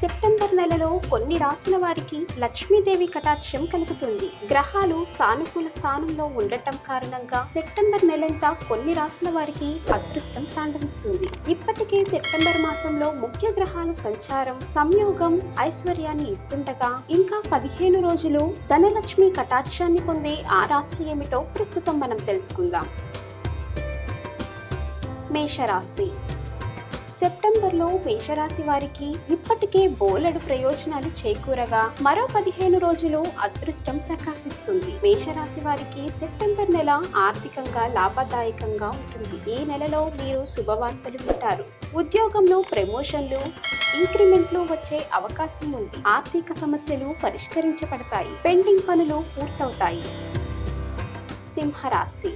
September నెలలో కొన్ని రాసుల వారికి లక్ష్మీదేవి కటాక్షం కలుగుతుంది. గ్రహాలు సానుకూల స్థానంలో ఉండటం కారణంగా సెప్టెంబర్ నెలంతా కొన్ని రాసుల వారికి అదృష్టం తాండవిస్తుంది. ఇప్పటికే సెప్టెంబర్ మాసంలో ముఖ్య గ్రహాల సంచారం సంయోగం ఐశ్వర్యాన్ని ఇస్తుండగా ఇంకా పదిహేను రోజులు ధనలక్ష్మి కటాక్షాన్ని పొందే ఆ రాశులు ఏమిటో ప్రస్తుతం మనం తెలుసుకుందాం. మేషరాశి సెప్టెంబర్లో మేషరాశి వారికి ఇప్పటికే బోలెడు ప్రయోజనాలు చేకూరగా మరో పదిహేను రోజులు అదృష్టం ప్రకాశిస్తుంది. మేషరాశి వారికి సెప్టెంబర్ నెల ఆర్థికంగా లాభదాయకంగా ఉంటుంది. ఈ నెలలో మీరు శుభవార్తలు వింటారు. ఉద్యోగంలో ప్రమోషన్లు ఇంక్రిమెంట్లు వచ్చే అవకాశం ఉంది. ఆర్థిక సమస్యలు పరిష్కరించబడతాయి. పెండింగ్ పనులు పూర్తవుతాయి. సింహరాశి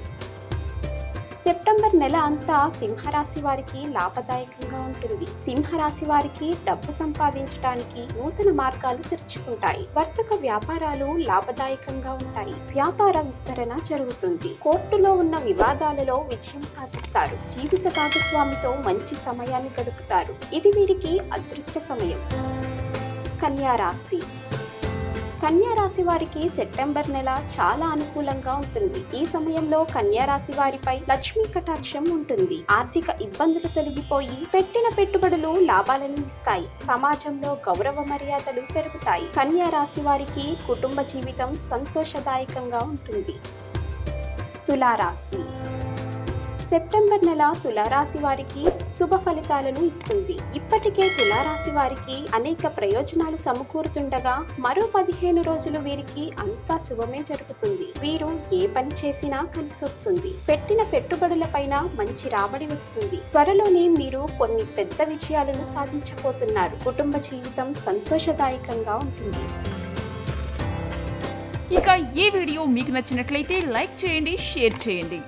సెప్టెంబర్ నెల అంతా సింహరాశి వారికి లాభదాయకంగా ఉంటుంది. సింహరాశి వారికి డబ్బు సంపాదించడానికి నూతన మార్గాలు తెరుచుకుంటాయి. వర్తక వ్యాపారాలు లాభదాయకంగా ఉంటాయి. వ్యాపార విస్తరణ జరుగుతుంది. కోర్టులో ఉన్న వివాదాలలో విజయం సాధిస్తారు. జీవిత భాగస్వామితో మంచి సమయాన్ని గడుపుతారు. ఇది వీరికి అదృష్ట సమయం. కన్యా రాశి. కన్యా రాశి వారికి సెప్టెంబర్ నెల చాలా అనుకూలంగా ఉంటుంది. ఈ సమయంలో కన్యా రాశి వారిపై లక్ష్మీ కటాక్షం ఉంటుంది. ఆర్థిక ఇబ్బందులు తొలగిపోయి పెట్టిన పెట్టుబడులు లాభాలను ఇస్తాయి. సమాజంలో గౌరవ మర్యాదలు పెరుగుతాయి. కన్యా రాశి వారికి కుటుంబ జీవితం సంతోషదాయకంగా ఉంటుంది. తులారాశి సెప్టెంబర్ నెల తులారాశి వారికి శుభ ఫలితాలను ఇస్తుంది. ఇప్పటికే తులారాశి వారికి అనేక ప్రయోజనాలు సమకూరుతుండగా మరో పదిహేను రోజులు వీరికి అంతా శుభమే జరుగుతుంది. వీరు ఏ పని చేసినా కలిసొస్తుంది. పెట్టిన పెట్టుబడులపైన మంచి రాబడి వస్తుంది. త్వరలోనే మీరు కొన్ని పెద్ద విజయాలను సాధించబోతున్నారు. కుటుంబ జీవితం సంతోషదాయకంగా ఉంటుంది. ఇక ఈ వీడియో మీకు నచ్చినట్లయితే లైక్ చేయండి షేర్ చేయండి.